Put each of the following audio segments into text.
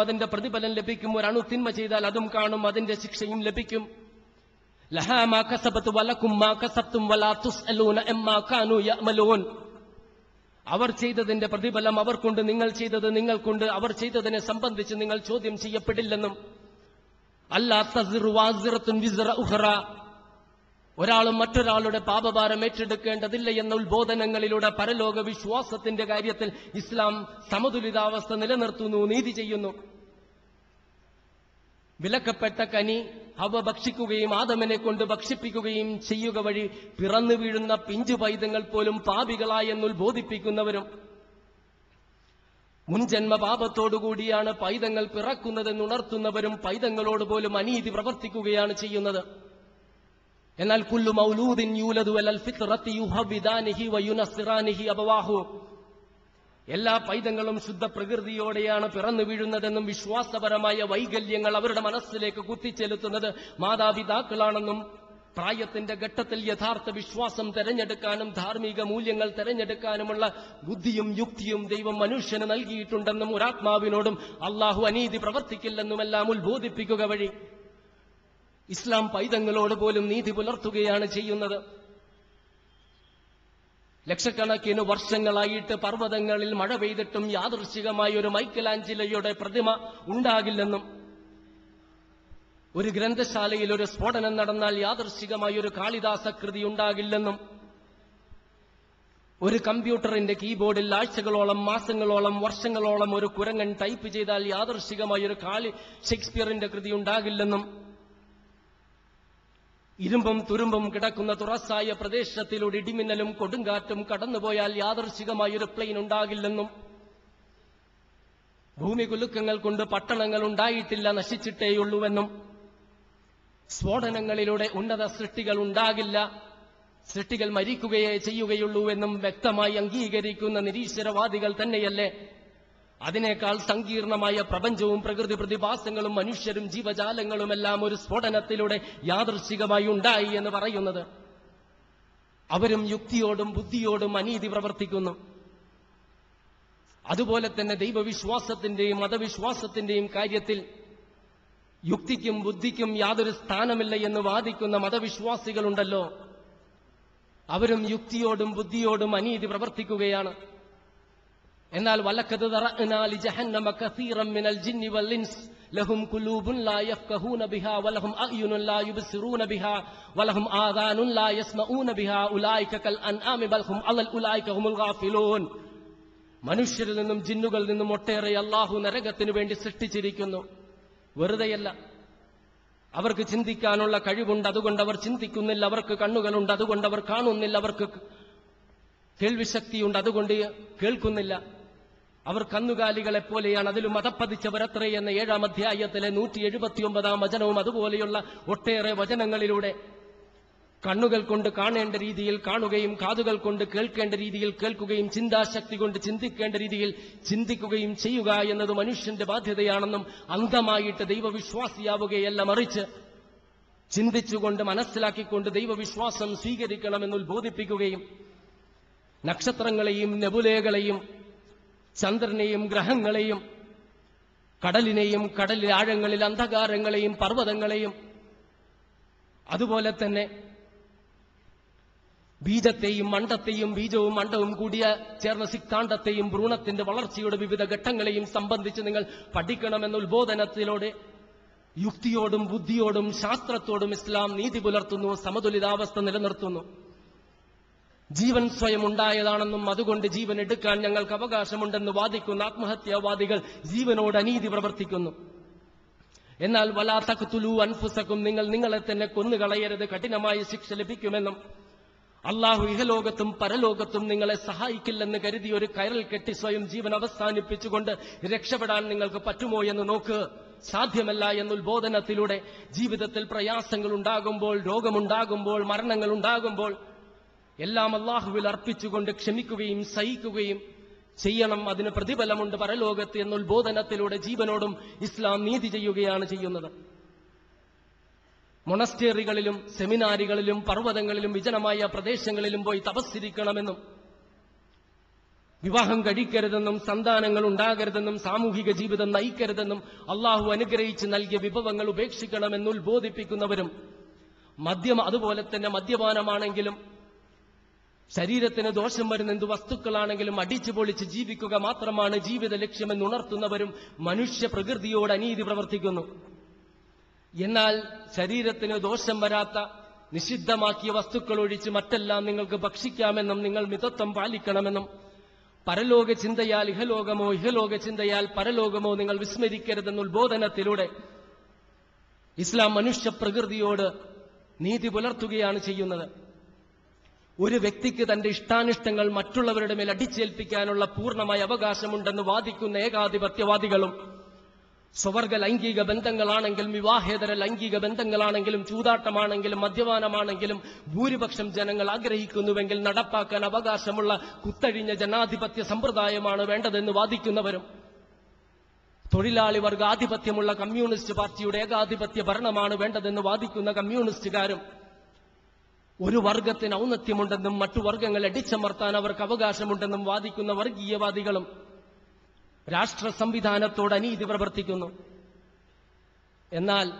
അതിന്റെ പ്രതിഫലം ലഭിക്കും. ഒരു അണുത്തിന്മ ചെയ്താൽ അതും കാണും. അതിന്റെ ശിക്ഷയും ലഭിക്കും. അവർ ചെയ്തതിന്റെ പ്രതിഫലം അവർക്കുണ്ട് നിങ്ങൾ ചെയ്തത് നിങ്ങൾക്കുണ്ട്. അവർ ചെയ്തതിനെ സംബന്ധിച്ച് നിങ്ങൾ ചോദ്യം ചെയ്യപ്പെടില്ലെന്നും. അല്ലാ ഒരാളും മറ്റൊരാളുടെ പാപഭാരം ഏറ്റെടുക്കേണ്ടതില്ല എന്ന ഉത്ബോധനങ്ങളിലൂടെ പരലോക വിശ്വാസത്തിന്റെ കാര്യത്തിൽ ഇസ്ലാം സമതുലിതാവസ്ഥ നിലനിർത്തുന്നു നീതി ചെയ്യുന്നു. വിലക്കപ്പെട്ട കനി അവ ഭക്ഷിക്കുകയും ആദമനെ കൊണ്ട് ഭക്ഷിപ്പിക്കുകയും ചെയ്യുക വഴി പിറന്നു വീഴുന്ന പിഞ്ചു പൈതങ്ങൾ പോലും പാപികളായെന്ന് ഉത്ബോധിപ്പിക്കുന്നവരും മുൻജന്മ പാപത്തോടുകൂടിയാണ് പൈതങ്ങൾ പിറക്കുന്നതെന്ന് ഉണർത്തുന്നവരും പൈതങ്ങളോട് പോലും അനീതി പ്രവർത്തിക്കുകയാണ് ചെയ്യുന്നത്. എന്നാൽ കുല്ലു മൗലൂദിൻ യൂലദു അലൽ ഫിത്രത്തി യുഹബിദാനിഹി വയുനസിറാനിഹി അബവാഹു. എല്ലാ പൈതങ്ങളും ശുദ്ധ പ്രകൃതിയോടെയാണ് പിറന്നു വീഴുന്നതെന്നും വിശ്വാസപരമായ വൈകല്യങ്ങൾ അവരുടെ മനസ്സിലേക്ക് കുത്തിച്ചെലുത്തുന്നത് മാതാപിതാക്കളാണെന്നും പ്രായത്തിന്റെ ഘട്ടത്തിൽ യഥാർത്ഥ വിശ്വാസം തെരഞ്ഞെടുക്കാനും ധാർമ്മിക മൂല്യങ്ങൾ തെരഞ്ഞെടുക്കാനുമുള്ള ബുദ്ധിയും യുക്തിയും ദൈവം മനുഷ്യന് നൽകിയിട്ടുണ്ടെന്നും ഒരാത്മാവിനോടും അള്ളാഹു അനീതി പ്രവർത്തിക്കില്ലെന്നുമെല്ലാം ഉത്ബോധിപ്പിക്കുക വഴി. ഇസ്ലാം പൈതങ്ങളോട് പോലും നീതി പുലർത്തുകയാണ് ചെയ്യുന്നത്. ലക്ഷക്കണക്കിന് വർഷങ്ങളായിട്ട് പർവതങ്ങളിൽ മഴ പെയ്തിട്ടും യാദൃശികമായ ഒരു മൈക്കലാഞ്ചിലയുടെ പ്രതിമ ഉണ്ടാകില്ലെന്നും ഒരു ഗ്രന്ഥശാലയിൽ ഒരു സ്ഫോടനം നടന്നാൽ യാദൃശികമായ ഒരു കാളിദാസകൃതി ഉണ്ടാകില്ലെന്നും ഒരു കമ്പ്യൂട്ടറിന്റെ കീബോർഡിൽ ആഴ്ചകളോളം മാസങ്ങളോളം വർഷങ്ങളോളം ഒരു കുരങ്ങൻ ടൈപ്പ് ചെയ്താൽ യാദർശികമായി ഒരു കാളി ഷേക്സ്പിയറിന്റെ കൃതി ഉണ്ടാകില്ലെന്നും ഇരുമ്പും തുരുമ്പും കിടക്കുന്ന തുറസ്സായ പ്രദേശത്തിലൂടെ ഇടിമിന്നലും കൊടുങ്കാറ്റും കടന്നുപോയാൽ യാദർശികമായ ഒരു പ്ലെയിൻ ഉണ്ടാകില്ലെന്നും ഭൂമി കുലുക്കങ്ങൾ കൊണ്ട് പട്ടണങ്ങൾ ഉണ്ടായിട്ടില്ല നശിച്ചിട്ടേയുള്ളൂവെന്നും സ്ഫോടനങ്ങളിലൂടെ ഉന്നത സൃഷ്ടികൾ ഉണ്ടാകില്ല സൃഷ്ടികൾ മരിക്കുകയേ ചെയ്യുകയുള്ളൂവെന്നും വ്യക്തമായി അംഗീകരിക്കുന്ന നിരീശ്വരവാദികൾ തന്നെയല്ലേ അതിനേക്കാൾ സങ്കീർണമായ പ്രപഞ്ചവും പ്രകൃതി പ്രതിഭാസങ്ങളും മനുഷ്യരും ജീവജാലങ്ങളുമെല്ലാം ഒരു സ്ഫോടനത്തിലൂടെ യാദൃശികമായി ഉണ്ടായി എന്ന് പറയുന്നത്. അവരും യുക്തിയോടും ബുദ്ധിയോടും അനീതി പ്രവർത്തിക്കുന്നു. അതുപോലെ തന്നെ ദൈവവിശ്വാസത്തിന്റെയും മതവിശ്വാസത്തിന്റെയും കാര്യത്തിൽ യുക്തിക്കും ബുദ്ധിക്കും യാതൊരു സ്ഥാനമില്ല എന്ന് വാദിക്കുന്ന മതവിശ്വാസികളുണ്ടല്ലോ. അവരും യുക്തിയോടും ബുദ്ധിയോടും അനീതി പ്രവർത്തിക്കുകയാണ്. എന്നാൽ വലക്കത് ലഹും ഖുലൂബുൻ ലാ യഫ്ഖഹൂന ബിഹാ വലഹും അഅ്യുനുൻ ലാ യുബ്സിറൂന ബിഹാ വലഹും ആദാനുൻ ലാ യസ്മഊന ബിഹാ ഉലൈക കൽ ബൽ ഹും അലൽ ഉലൈക ഹുമുൽ ഗാഫിലൂൻ. മനുഷ്യരിൽ നിന്നും ജിന്നുകളിൽ നിന്നും ഒട്ടേറെ അള്ളാഹു നരകത്തിനു വേണ്ടി സൃഷ്ടിച്ചിരിക്കുന്നു. വെറുതെയല്ല. അവർക്ക് ചിന്തിക്കാനുള്ള കഴിവുണ്ട് അതുകൊണ്ട് അവർ ചിന്തിക്കുന്നില്ല. അവർക്ക് കണ്ണുകളുണ്ട് അതുകൊണ്ട് അവർ കാണുന്നില്ല. അവർക്ക് കേൾവിശക്തിയുണ്ട് അതുകൊണ്ട് കേൾക്കുന്നില്ല. അവർ കന്നുകാലികളെ പോലെയാണ് അതിലും മതപ്പതിച്ചവരത്രേ എന്ന ഏഴാം അധ്യായത്തിലെ നൂറ്റി എഴുപത്തിയൊമ്പതാം വചനവും അതുപോലെയുള്ള ഒട്ടേറെ വചനങ്ങളിലൂടെ കണ്ണുകൾ കൊണ്ട് കാണേണ്ട രീതിയിൽ കാണുകയും കാതുകൾ കൊണ്ട് കേൾക്കേണ്ട രീതിയിൽ കേൾക്കുകയും ചിന്താശക്തി കൊണ്ട് ചിന്തിക്കേണ്ട രീതിയിൽ ചിന്തിക്കുകയും ചെയ്യുക എന്നത് മനുഷ്യന്റെ ബാധ്യതയാണെന്നും അന്ധമായിട്ട് ദൈവവിശ്വാസിയാവുകയല്ല മറിച്ച് ചിന്തിച്ചുകൊണ്ട് മനസ്സിലാക്കിക്കൊണ്ട് ദൈവവിശ്വാസം സ്വീകരിക്കണമെന്ന് ഉത്ബോധിപ്പിക്കുകയും നക്ഷത്രങ്ങളെയും നെബുലേകളെയും ചന്ദ്രനെയും ഗ്രഹങ്ങളെയും കടലിനെയും കടലിൽ ആഴങ്ങളിൽ അന്ധകാരങ്ങളെയും പർവതങ്ങളെയും അതുപോലെ തന്നെ ബീജത്തെയും മണ്ടത്തെയും ബീജവും മണ്ടവും കൂടിയ ചേർന്ന സിക്കാണ്ടത്തെയും ഭ്രൂണത്തിന്റെ വളർച്ചയുടെ വിവിധ ഘട്ടങ്ങളെയും സംബന്ധിച്ച് നിങ്ങൾ പഠിക്കണമെന്ന ഉത്ബോധനത്തിലൂടെ യുക്തിയോടും ബുദ്ധിയോടും ശാസ്ത്രത്തോടും ഇസ്ലാം നീതി പുലർത്തുന്നു സമതുലിതാവസ്ഥ നിലനിർത്തുന്നു. ജീവൻ സ്വയം ഉണ്ടായതാണെന്നും അതുകൊണ്ട് ജീവൻ എടുക്കാൻ ഞങ്ങൾക്ക് അവകാശമുണ്ടെന്ന് വാദിക്കുന്ന ആത്മഹത്യാവാദികൾ ജീവനോട് അനീതി പ്രവർത്തിക്കുന്നു. എന്നാൽ വലാ തഖ്തുലു അൻഫുസക്കും നിങ്ങൾ നിങ്ങളെ തന്നെ കൊന്നുകളയരുത് കഠിനമായ ശിക്ഷ ലഭിക്കുമെന്നും അള്ളാഹു ഇഹലോകത്തും പരലോകത്തും നിങ്ങളെ സഹായിക്കില്ലെന്ന് കരുതി ഒരു കയറിൽ കെട്ടി സ്വയം ജീവൻ അവസാനിപ്പിച്ചുകൊണ്ട് രക്ഷപ്പെടാൻ നിങ്ങൾക്ക് പറ്റുമോ എന്ന് നോക്ക്. സാധ്യമല്ല എന്ന ഉത്ബോധനത്തിലൂടെ ജീവിതത്തിൽ പ്രയാസങ്ങൾ ഉണ്ടാകുമ്പോൾ രോഗമുണ്ടാകുമ്പോൾ മരണങ്ങൾ ഉണ്ടാകുമ്പോൾ എല്ലാം അള്ളാഹുവിൽ അർപ്പിച്ചുകൊണ്ട് ക്ഷമിക്കുകയും സഹിക്കുകയും ചെയ്യണം. അതിന് പ്രതിഫലമുണ്ട് പരലോകത്ത് എന്ന ഉത്ബോധനത്തിലൂടെ ജീവനോടും ഇസ്ലാം നീതി ചെയ്യുകയാണ് ചെയ്യുന്നത്. മൊണസ്റ്റേറികളിലും സെമിനാരികളിലും പർവതങ്ങളിലും വിജനമായ പ്രദേശങ്ങളിലും പോയി തപസ്സിരിക്കണമെന്നും വിവാഹം കഴിക്കരുതെന്നും സന്താനങ്ങൾ ഉണ്ടാകരുതെന്നും സാമൂഹിക ജീവിതം നയിക്കരുതെന്നും അള്ളാഹു അനുഗ്രഹിച്ച് നൽകിയ വിഭവങ്ങൾ ഉപേക്ഷിക്കണമെന്ന് ഉത്ബോധിപ്പിക്കുന്നവരും മദ്യം അതുപോലെ തന്നെ മദ്യപാനമാണെങ്കിലും ശരീരത്തിന് ദോഷം വരുന്ന എന്ത് വസ്തുക്കളാണെങ്കിലും അടിച്ചു പൊളിച്ച് ജീവിക്കുക മാത്രമാണ് ജീവിത ലക്ഷ്യമെന്ന് ഉണർത്തുന്നവരും മനുഷ്യ പ്രകൃതിയോട് അനീതി പ്രവർത്തിക്കുന്നു. എന്നാൽ ശരീരത്തിന് ദോഷം വരാത്ത നിഷിദ്ധമാക്കിയ വസ്തുക്കൾ ഒഴിച്ച് മറ്റെല്ലാം നിങ്ങൾക്ക് ഭക്ഷിക്കാമെന്നും നിങ്ങൾ മിതത്വം പാലിക്കണമെന്നും പരലോക ചിന്തയാൽ ഇഹലോകമോ ഇഹലോക ചിന്തയാൽ പരലോകമോ നിങ്ങൾ വിസ്മരിക്കരുതെന്ന ഉത്ബോധനത്തിലൂടെ ഇസ്ലാം മനുഷ്യ പ്രകൃതിയോട് നീതി പുലർത്തുകയാണ് ചെയ്യുന്നത്. ഒരു വ്യക്തിക്ക് തന്റെ ഇഷ്ടാനിഷ്ടങ്ങൾ മറ്റുള്ളവരുടെ മേൽ അടിച്ചേൽപ്പിക്കാനുള്ള പൂർണമായ അവകാശമുണ്ടെന്ന് വാദിക്കുന്ന ഏകാധിപത്യവാദികളും സ്വവർഗ ലൈംഗിക ബന്ധങ്ങളാണെങ്കിലും വിവാഹേതര ലൈംഗിക ബന്ധങ്ങളാണെങ്കിലും ചൂതാട്ടമാണെങ്കിലും മദ്യപാനമാണെങ്കിലും ഭൂരിപക്ഷം ജനങ്ങൾ ആഗ്രഹിക്കുന്നുവെങ്കിൽ നടപ്പാക്കാൻ അവകാശമുള്ള കുത്തഴിഞ്ഞ ജനാധിപത്യ സമ്പ്രദായമാണ് വേണ്ടതെന്ന് വാദിക്കുന്നവരും തൊഴിലാളി വർഗ ആധിപത്യമുള്ള കമ്മ്യൂണിസ്റ്റ് പാർട്ടിയുടെ ഏകാധിപത്യ ഭരണമാണ് വേണ്ടതെന്ന് വാദിക്കുന്ന കമ്മ്യൂണിസ്റ്റുകാരും ഒരു വർഗത്തിന് ഔന്നത്യമുണ്ടെന്നും മറ്റു വർഗങ്ങളെ അടിച്ചമർത്താൻ അവർക്ക് അവകാശമുണ്ടെന്നും വാദിക്കുന്ന വർഗീയവാദികളും രാഷ്ട്ര സംവിധാനത്തോട് അനീതി പ്രവർത്തിക്കുന്നു. എന്നാൽ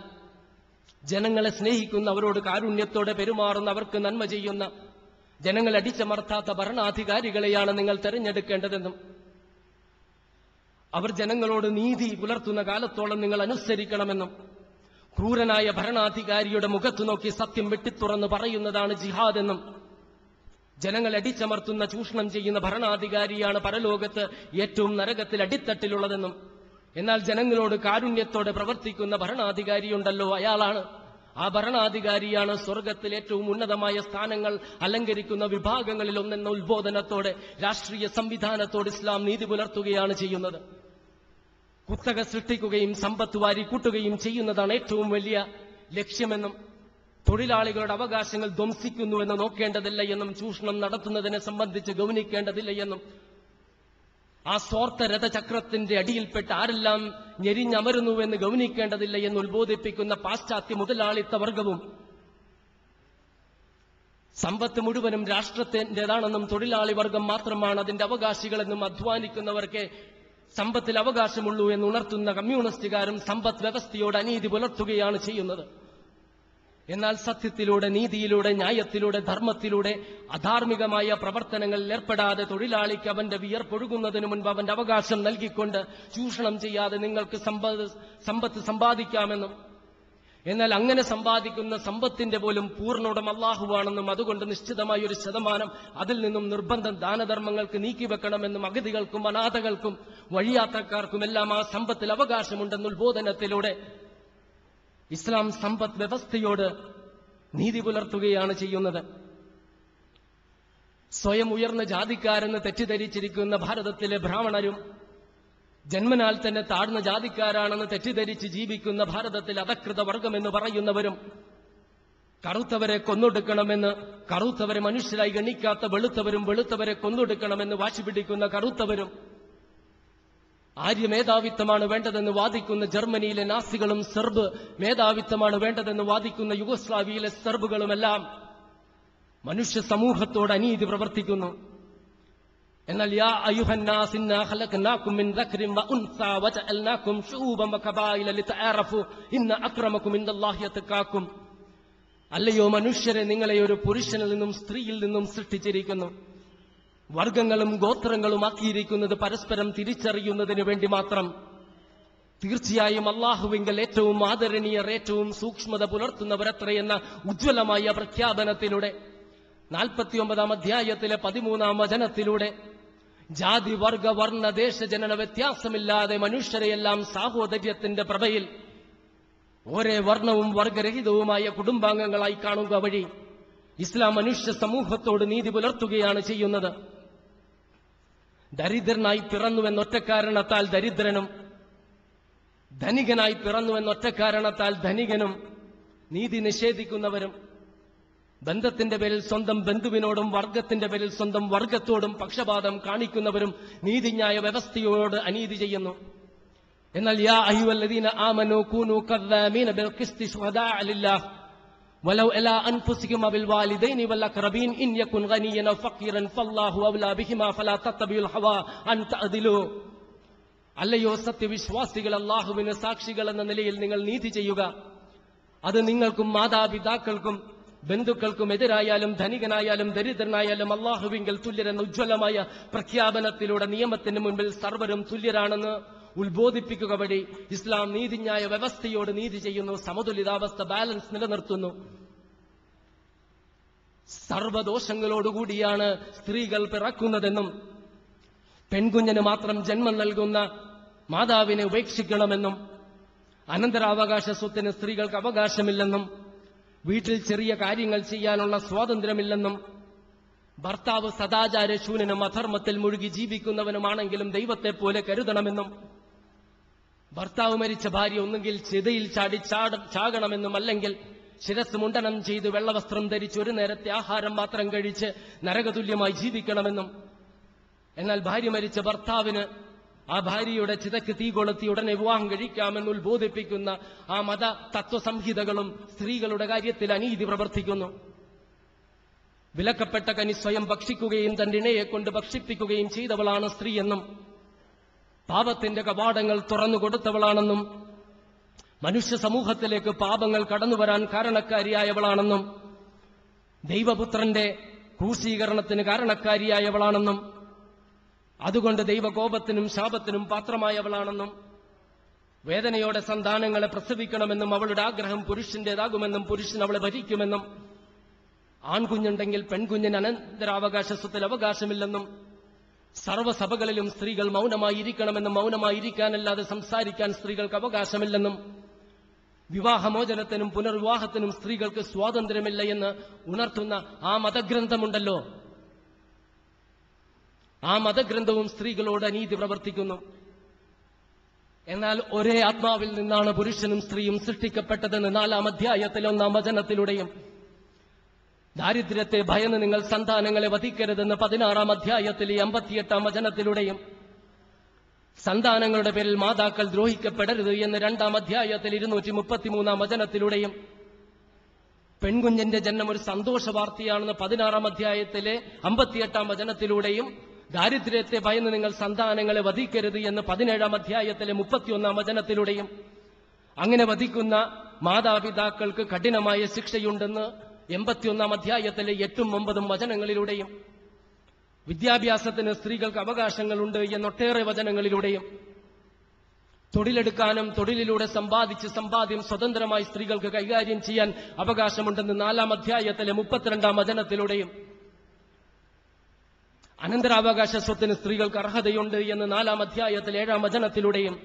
ജനങ്ങളെ സ്നേഹിക്കുന്ന അവരോട് കാരുണ്യത്തോടെ പെരുമാറുന്ന അവർക്ക് നന്മ ചെയ്യുന്ന ജനങ്ങളെ അടിച്ചമർത്താത്ത ഭരണാധികാരികളെയാണ് നിങ്ങൾ തെരഞ്ഞെടുക്കേണ്ടതെന്നും അവർ ജനങ്ങളോട് നീതി പുലർത്തുന്ന കാലത്തോളം നിങ്ങൾ അനുസരിക്കണമെന്നും ക്രൂരനായ ഭരണാധികാരിയുടെ മുഖത്തു നോക്കി സത്യം വെട്ടിത്തുറന്ന് പറയുന്നതാണ് ജിഹാദ് എന്നും ജനങ്ങൾ അടിച്ചമർത്തുന്ന ചൂഷണം ചെയ്യുന്ന ഭരണാധികാരിയാണ് പരലോകത്ത് ഏറ്റവും നരകത്തിൽ അടിത്തട്ടിലുള്ളതെന്നും എന്നാൽ ജനങ്ങളോട് കാരുണ്യത്തോടെ പ്രവർത്തിക്കുന്ന ഭരണാധികാരിയുണ്ടല്ലോ അയാളാണ്. ആ ഭരണാധികാരിയാണ് സ്വർഗത്തിൽ ഏറ്റവും ഉന്നതമായ സ്ഥാനങ്ങൾ അലങ്കരിക്കുന്ന വിഭാഗങ്ങളിൽ ഒന്നെന്ന ഉത്ബോധനത്തോടെ രാഷ്ട്രീയ സംവിധാനത്തോട് ഇസ്ലാം നീതി പുലർത്തുകയാണ് ചെയ്യുന്നത്. കുത്തക സൃഷ്ടിക്കുകയും സമ്പത്ത് വാരിക്കൂട്ടുകയും ചെയ്യുന്നതാണ് ഏറ്റവും വലിയ ലക്ഷ്യമെന്നും തൊഴിലാളികളുടെ അവകാശങ്ങൾ ധ്വംസിക്കുന്നുവെന്ന് നോക്കേണ്ടതില്ല എന്നും ചൂഷണം നടത്തുന്നതിനെ സംബന്ധിച്ച് ഗൗനിക്കേണ്ടതില്ല എന്നും ആ സ്വാർത്ഥ രഥചക്രത്തിന്റെ അടിയിൽപ്പെട്ട് ആരെല്ലാം ഞെരിഞ്ഞമരുന്നുവെന്ന് ഗൗനിക്കേണ്ടതില്ല എന്ന് ഉത്ബോധിപ്പിക്കുന്ന പാശ്ചാത്യ മുതലാളിത്ത വർഗവും സമ്പത്ത് മുഴുവനും രാഷ്ട്രത്തിന്റെതാണെന്നും തൊഴിലാളി വർഗം മാത്രമാണ് അതിന്റെ അവകാശികളെന്നും അധ്വാനിക്കുന്നവർക്ക് സമ്പത്തിൽ അവകാശമുള്ളൂ എന്ന് ഉണർത്തുന്ന കമ്മ്യൂണിസ്റ്റുകാരും സമ്പദ് വ്യവസ്ഥയോട് അനീതി പുലർത്തുകയാണ് ചെയ്യുന്നത്. എന്നാൽ സത്യത്തിലൂടെ നീതിയിലൂടെ ന്യായത്തിലൂടെ ധർമ്മത്തിലൂടെ അധാർമികമായ പ്രവർത്തനങ്ങളിൽ ഏർപ്പെടാതെ തൊഴിലാളിക്ക് അവന്റെ വിയർപ്പൊഴുകുന്നതിന് മുൻപ് അവന്റെ അവകാശം നൽകിക്കൊണ്ട് ചൂഷണം ചെയ്യാതെ നിങ്ങൾക്ക് സമ്പത്ത് സമ്പാദിക്കാമെന്നും എന്നാൽ അങ്ങനെ സമ്പാദിക്കുന്ന സമ്പത്തിന്റെ പോലും പൂർണോടം അള്ളാഹുവാണെന്നും അതുകൊണ്ട് നിശ്ചിതമായ ഒരു ശതമാനം അതിൽ നിന്നും നിർബന്ധം ദാനധർമ്മങ്ങൾക്ക് നീക്കിവെക്കണമെന്നും അഗതികൾക്കും അനാഥകൾക്കും വഴിയാത്രക്കാർക്കും എല്ലാം ആ സമ്പത്തിൽ അവകാശമുണ്ടെന്ന ഉത്ബോധനത്തിലൂടെ ഇസ്ലാം സമ്പദ് വ്യവസ്ഥയോട് നീതി പുലർത്തുകയാണ് ചെയ്യുന്നത്. സ്വയം ഉയർന്ന ജാതിക്കാരെന്ന് തെറ്റിദ്ധരിച്ചിരിക്കുന്ന ഭാരതത്തിലെ ബ്രാഹ്മണരും ജന്മനാൽ തന്നെ താഴ്ന്ന ജാതിക്കാരാണെന്ന് തെറ്റിദ്ധരിച്ച് ജീവിക്കുന്ന ഭാരതത്തിൽ അധകൃത വർഗമെന്ന് പറയുന്നവരും കറുത്തവരെ കൊന്നൊടുക്കണമെന്ന് കറുത്തവരെ മനുഷ്യരായി ഗണിക്കാത്ത വെളുത്തവരും വെളുത്തവരെ കൊന്നൊടുക്കണമെന്ന് വാശി പിടിക്കുന്ന കറുത്തവരും ആര്യ മേധാവിത്വമാണ് വേണ്ടതെന്ന് വാദിക്കുന്ന ജർമ്മനിയിലെ നാസികളും സെർബ് മേധാവിത്വമാണ് വേണ്ടതെന്ന് വാദിക്കുന്ന യുഗോസ്ലാവിയിലെ സെർബുകളുമെല്ലാം മനുഷ്യ സമൂഹത്തോട് അനീതി പ്രവർത്തിക്കുന്നു. മിൻ വജഅൽനാകും ഇന്ന അല്ലയോ മനുഷ്യരെ നിങ്ങളെ ഒരു പുരുഷനിൽ നിന്നും സ്ത്രീയിൽ നിന്നും സൃഷ്ടിച്ചിരിക്കുന്നു. വർഗങ്ങളും ഗോത്രങ്ങളും ആക്കിയിരിക്കുന്നത് പരസ്പരം തിരിച്ചറിയുന്നതിന് വേണ്ടി മാത്രം. തീർച്ചയായും അള്ളാഹുവിങ്കൽ ഏറ്റവും ആദരണീയർ ഏറ്റവും സൂക്ഷ്മത പുലർത്തുന്നവരത്രയെന്ന ഉജ്ജ്വലമായ പ്രഖ്യാപനത്തിലൂടെ നാൽപ്പത്തിയൊമ്പതാം അധ്യായത്തിലെ പതിമൂന്നാം വചനത്തിലൂടെ ജാതി വർഗ വർണ ദേശജനന വ്യത്യാസമില്ലാതെ മനുഷ്യരെയെല്ലാം സാഹോദര്യത്തിന്റെ പ്രഭയിൽ ഒരേ വർണവും വർഗരഹിതവുമായ കുടുംബാംഗങ്ങളായി കാണുക വഴി ഇസ്ലാം മനുഷ്യ സമൂഹത്തോട് നീതി പുലർത്തുകയാണ് ചെയ്യുന്നത്. ദരിദ്രനായി പിറന്നുവെന്നൊറ്റ കാരണത്താൽ ദരിദ്രനും ധനികനായി പിറന്നുവെന്നൊറ്റ കാരണത്താൽ ധനികനും നീതി നിഷേധിക്കുന്നവരും ബന്ധത്തിന്റെ പേരിൽ സ്വന്തം ബന്ധുവിനോടും വർഗത്തിന്റെ പേരിൽ സ്വന്തം വർഗത്തോടും പക്ഷപാതം കാണിക്കുന്നവരും നീതിന്യായ വ്യവസ്ഥയോട് അനീതി ചെയ്യുന്നു എന്നാൽ യാ അയ്യുവല്ലദീന ആമനു കൂനു കദ്ദാമീന ബിൽ ഖിസ്തി ശുഹദാഅ ലില്ലാഹ് ولو إلى أنفسكم وبالوالدين والأقربين إن يكن غنيا أو فقيرا فالله أولى بهما فلا تتبعوا الهوى أن تعدلوا അല്ലയോ സത്യവിശ്വാസികൾ അള്ളാഹുവിന് സാക്ഷികൾ എന്ന നിലയിൽ നിങ്ങൾ നീതി ചെയ്യുക അത് നിങ്ങൾക്കും മാതാപിതാക്കൾക്കും ബന്ധുക്കൾക്കും എതിരായാലും ധനികനായാലും ദരിദ്രനായാലും അള്ളാഹുവിങ്കൽ തുല്യരെന്ന ഉജ്ജ്വലമായ പ്രഖ്യാപനത്തിലൂടെ നിയമത്തിന് മുൻപിൽ സർവരും തുല്യരാണെന്ന് ഉത്ബോധിപ്പിക്കുക വഴി ഇസ്ലാം നീതിന്യായ വ്യവസ്ഥയോട് നീതി ചെയ്യുന്നു സമതുലിതാവസ്ഥ ബാലൻസ് നിലനിർത്തുന്നു. സർവദോഷങ്ങളോടുകൂടിയാണ് സ്ത്രീകൾ പിറക്കുന്നതെന്നും പെൺകുഞ്ഞിന് മാത്രം ജന്മം നൽകുന്ന മാതാവിനെ ഉപേക്ഷിക്കണമെന്നും അനന്തരാവകാശ സ്വത്തിന് സ്ത്രീകൾക്ക് അവകാശമില്ലെന്നും വീട്ടിൽ ചെറിയ കാര്യങ്ങൾ ചെയ്യാനുള്ള സ്വാതന്ത്ര്യമില്ലെന്നും ഭർത്താവ് സദാചാരശൂന്യനും അധർമ്മത്തിൽ മുഴുകി ജീവിക്കുന്നവനുമാണെങ്കിലും ദൈവത്തെ പോലെ കരുതണമെന്നും ഭർത്താവ് മരിച്ച ഭാര്യ ഒന്നുകിൽ ചിതയിൽ ചാടി ചാകണമെന്നും അല്ലെങ്കിൽ ശിരസ് മുണ്ടനം ചെയ്ത് വെള്ളവസ്ത്രം ധരിച്ച് ഒരു നേരത്തെ ആഹാരം മാത്രം കഴിച്ച് നരകതുല്യമായി ജീവിക്കണമെന്നും എന്നാൽ ഭാര്യ മരിച്ച ഭർത്താവിന് ആ ഭാര്യയുടെ ചിതക്ക് തീ കൊളുത്തി ഉടനെ വിവാഹം കഴിക്കാമെന്ന് ഉത്ബോധിപ്പിക്കുന്ന ആ മത തത്വസംഹിതകളും സ്ത്രീകളുടെ കാര്യത്തിൽ അനീതി പ്രവർത്തിക്കുന്നു. വിലക്കപ്പെട്ട കനി സ്വയം ഭക്ഷിക്കുകയും തന്റെ ഇണയെ കൊണ്ട് ഭക്ഷിപ്പിക്കുകയും ചെയ്തവളാണ് സ്ത്രീയെന്നും പാപത്തിന്റെ കവാടങ്ങൾ തുറന്നു കൊടുത്തവളാണെന്നും മനുഷ്യ സമൂഹത്തിലേക്ക് പാപങ്ങൾ കടന്നു വരാൻ കാരണക്കാരിയായവളാണെന്നും ദൈവപുത്രന്റെ ക്രൂശീകരണത്തിന് കാരണക്കാരിയായവളാണെന്നും അതുകൊണ്ട് ദൈവകോപത്തിനും ശാപത്തിനും പാത്രമായവളാണെന്നും വേദനയോടെ സന്താനങ്ങളെ പ്രസവിക്കണമെന്നും അവളുടെ ആഗ്രഹം പുരുഷന്റേതാകുമെന്നും പുരുഷൻ അവളെ ഭരിക്കുമെന്നും ആൺകുഞ്ഞുണ്ടെങ്കിൽ പെൺകുഞ്ഞിന് അനന്തരാവകാശ സ്വത്തിൽ അവകാശമില്ലെന്നും സർവസഭകളിലും സ്ത്രീകൾ മൗനമായിരിക്കണമെന്നും മൗനമായിരിക്കാനല്ലാതെ സംസാരിക്കാൻ സ്ത്രീകൾക്ക് അവകാശമില്ലെന്നും വിവാഹമോചനത്തിനും പുനർവിവാഹത്തിനും സ്ത്രീകൾക്ക് സ്വാതന്ത്ര്യമില്ല എന്ന് ഉണർത്തുന്ന ആ മതഗ്രന്ഥമുണ്ടല്ലോ. ആ മതഗ്രന്ഥവും സ്ത്രീകളോട് അനീതി പ്രവർത്തിക്കുന്നു. എന്നാൽ ഒരേ ആത്മാവിൽ നിന്നാണ് പുരുഷനും സ്ത്രീയും സൃഷ്ടിക്കപ്പെട്ടതെന്ന് നാലാം അധ്യായത്തിൽ ഒന്നാം വചനത്തിലൂടെയും. ദാരിദ്ര്യത്തെ ഭയന്ന് നിങ്ങൾ സന്താനങ്ങളെ വധിക്കരുതെന്ന് പതിനാറാം അധ്യായത്തിൽ അമ്പത്തിയെട്ടാം വചനത്തിലൂടെയും. സന്താനങ്ങളുടെ പേരിൽ മാതാക്കൾ ദ്രോഹിക്കപ്പെടരുത് എന്ന് രണ്ടാം അധ്യായത്തിൽ ഇരുന്നൂറ്റി മുപ്പത്തിമൂന്നാം വചനത്തിലൂടെയും. പെൺകുഞ്ഞിന്റെ ജന്മം ഒരു സന്തോഷ വാർത്തയാണെന്ന് പതിനാറാം അധ്യായത്തിലെ അമ്പത്തിയെട്ടാം വചനത്തിലൂടെയും. ദാരിദ്ര്യത്തെ ഭയന്ന് നിങ്ങൾ സന്താനങ്ങളെ വധിക്കരുത് എന്ന് പതിനേഴാം അധ്യായത്തിലെ മുപ്പത്തിയൊന്നാം വചനത്തിലൂടെയും അങ്ങനെ വധിക്കുന്ന മാതാപിതാക്കൾക്ക് കഠിനമായ ശിക്ഷയുണ്ടെന്ന് എൺപത്തിയൊന്നാം അധ്യായത്തിലെ എട്ടും ഒമ്പതും വചനങ്ങളിലൂടെയും വിദ്യാഭ്യാസത്തിന് സ്ത്രീകൾക്ക് അവകാശങ്ങളുണ്ട് എന്നൊട്ടേറെ വചനങ്ങളിലൂടെയും തൊഴിലെടുക്കാനും തൊഴിലിലൂടെ സമ്പാദിച്ച് സമ്പാദ്യം സ്വതന്ത്രമായി സ്ത്രീകൾക്ക് കൈകാര്യം ചെയ്യാൻ അവകാശമുണ്ടെന്ന് നാലാം അധ്യായത്തിലെ മുപ്പത്തിരണ്ടാം വചനത്തിലൂടെയും അനന്തരാവകാശ സ്വത്തിന് സ്ത്രീകൾക്ക് അർഹതയുണ്ട് എന്ന് നാലാം അധ്യായത്തിൽ ഏഴാം വചനത്തിലൂടെയും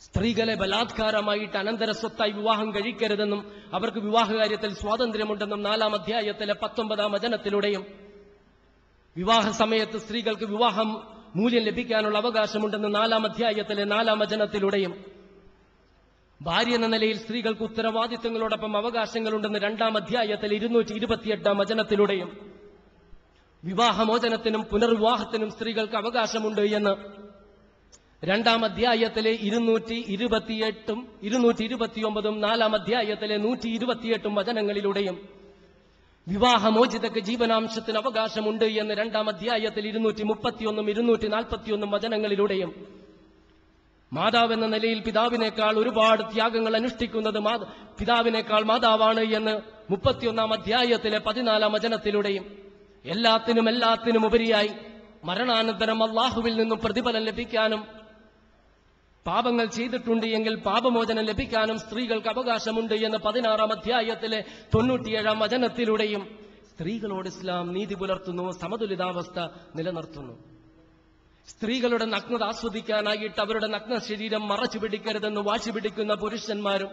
സ്ത്രീകളെ ബലാത്കാരമായിട്ട് അനന്തര സ്വത്തായി വിവാഹം കഴിക്കരുതെന്നും അവർക്ക് വിവാഹകാര്യത്തിൽ സ്വാതന്ത്ര്യമുണ്ടെന്നും നാലാം അധ്യായത്തിലെ പത്തൊമ്പതാം വചനത്തിലൂടെയും വിവാഹ സമയത്ത് സ്ത്രീകൾക്ക് വിവാഹം മൂല്യം ലഭിക്കാനുള്ള അവകാശമുണ്ടെന്ന് നാലാം അധ്യായത്തിലെ നാലാം വചനത്തിലൂടെയും ഭാര്യ എന്ന നിലയിൽ സ്ത്രീകൾക്ക് ഉത്തരവാദിത്തങ്ങളോടൊപ്പം അവകാശങ്ങളുണ്ടെന്ന് രണ്ടാം അധ്യായത്തിലെ ഇരുന്നൂറ്റി ഇരുപത്തിയെട്ടാം വചനത്തിലൂടെയും വിവാഹമോചനത്തിനും പുനർവിവാഹത്തിനും സ്ത്രീകൾക്ക് അവകാശമുണ്ട് എന്ന് രണ്ടാം അധ്യായത്തിലെ ഇരുന്നൂറ്റി ഇരുപത്തിയെട്ടും ഇരുന്നൂറ്റി ഇരുപത്തിയൊമ്പതും നാലാം അധ്യായത്തിലെ നൂറ്റി ഇരുപത്തിയെട്ടും വചനങ്ങളിലൂടെയും വിവാഹമോചിതക്ക് ജീവനാംശത്തിന് അവകാശമുണ്ട് എന്ന് രണ്ടാം അധ്യായത്തിൽ ഇരുന്നൂറ്റി മുപ്പത്തിയൊന്നും ഇരുന്നൂറ്റി നാൽപ്പത്തിയൊന്നും വചനങ്ങളിലൂടെയും മാതാവെന്ന നിലയിൽ പിതാവിനേക്കാൾ ഒരുപാട് ത്യാഗങ്ങൾ അനുഷ്ഠിക്കുന്നത് പിതാവിനേക്കാൾ മാതാവാണ് എന്ന് മുപ്പത്തിയൊന്നാം അധ്യായത്തിലെ പതിനാലാം വചനത്തിലൂടെയും എല്ലാത്തിനും എല്ലാത്തിനും ഉപരിയായി മരണാനന്തരം അള്ളാഹുവിൽ നിന്നും പ്രതിഫലം ലഭിക്കാനും പാപങ്ങൾ ചെയ്തിട്ടുണ്ട് എങ്കിൽ പാപമോചനം ലഭിക്കാനും സ്ത്രീകൾക്ക് അവകാശമുണ്ട് എന്ന് പതിനാറാം അധ്യായത്തിലെ തൊണ്ണൂറ്റിയേഴാം വചനത്തിലൂടെയും സ്ത്രീകളോട് ഇസ്ലാം നീതി പുലർത്തുന്നു സമതുലിതാവസ്ഥ നിലനിർത്തുന്നു. സ്ത്രീകളുടെ നഗ്നത ആസ്വദിക്കാനായിട്ട് അവരുടെ നഗ്ന ശരീരം മറച്ചു പിടിക്കരുതെന്ന് വാശി പിടിക്കുന്ന പുരുഷന്മാരും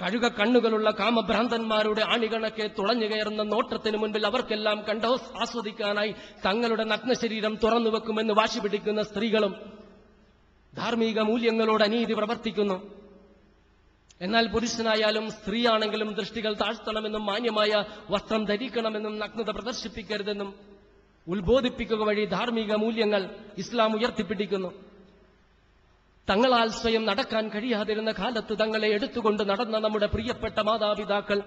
കഴുക കണ്ണുകളുള്ള കാമഭ്രാന്തന്മാരുടെ ആണികണക്കെ തുളഞ്ഞു കയറുന്ന നോട്ടത്തിന് മുൻപിൽ അവർക്കെല്ലാം കണ്ടോ ആസ്വദിക്കാനായി തങ്ങളുടെ നഗ്നശരീരം തുറന്നു വെക്കുമെന്ന് വാശി പിടിക്കുന്ന സ്ത്രീകളും ധാർമ്മിക മൂല്യങ്ങളോട് അനീതി പ്രവർത്തിക്കുന്നു. എന്നാൽ പുരുഷനായാലും സ്ത്രീയാണെങ്കിലും ദൃഷ്ടികൾ താഴ്ത്തണമെന്നും മാന്യമായ വസ്ത്രം ധരിക്കണമെന്നും നഗ്നത പ്രദർശിപ്പിക്കരുതെന്നും ഉത്ബോധിപ്പിക്കുക വഴി ധാർമ്മിക മൂല്യങ്ങൾ ഇസ്ലാം ഉയർത്തിപ്പിടിക്കുന്നു. തങ്ങളാൽ സ്വയം നടക്കാൻ കഴിയാതിരുന്ന കാലത്ത് തങ്ങളെ എടുത്തുകൊണ്ട് നടന്ന നമ്മുടെ പ്രിയപ്പെട്ട മാതാപിതാക്കൾ.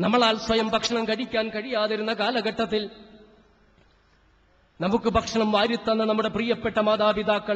നമ്മളാൽ സ്വയം ഭക്ഷണം കഴിക്കാൻ കഴിയാതിരുന്ന കാലഘട്ടത്തിൽ നമുക്ക് ഭക്ഷണം വാരിത്തന്ന നമ്മുടെ പ്രിയപ്പെട്ട മാതാപിതാക്കൾ.